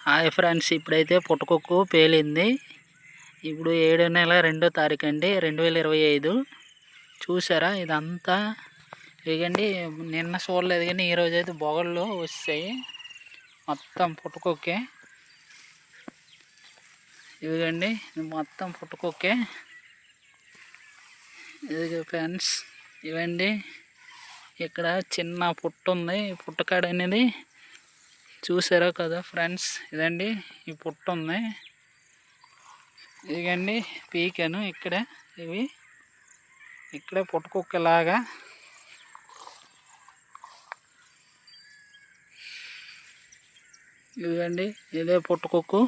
Hi friends ఇప్పుడైతే పుట్టకొక్కు పేలింది. ఇప్పుడు ఏడో నెల రెండో తారీఖు అండి రెండు వేల ఇరవై ఐదు. చూసారా ఇదంతా? ఇదిగండి నిన్న చూడలేదు కానీ ఈరోజు అయితే బొగళ్ళు వస్తాయి మొత్తం పుట్టకొక్కే ఇదిగండి మొత్తం పుట్టకొక్కే ఇది ఫ్రెండ్స్ ఇవండి ఇక్కడ చిన్న పుట్టు ఉంది పుట్టకాడ అనేది చూసారా కదా ఫ్రెండ్స్? ఇదండి ఈ పుట్ట ఉంది. ఇదిగండి పీకాను ఇక్కడే. ఇవి ఇక్కడే పుట్టకుక్కలాగా ఇదిగండి ఇదే పుట్టకుక్కు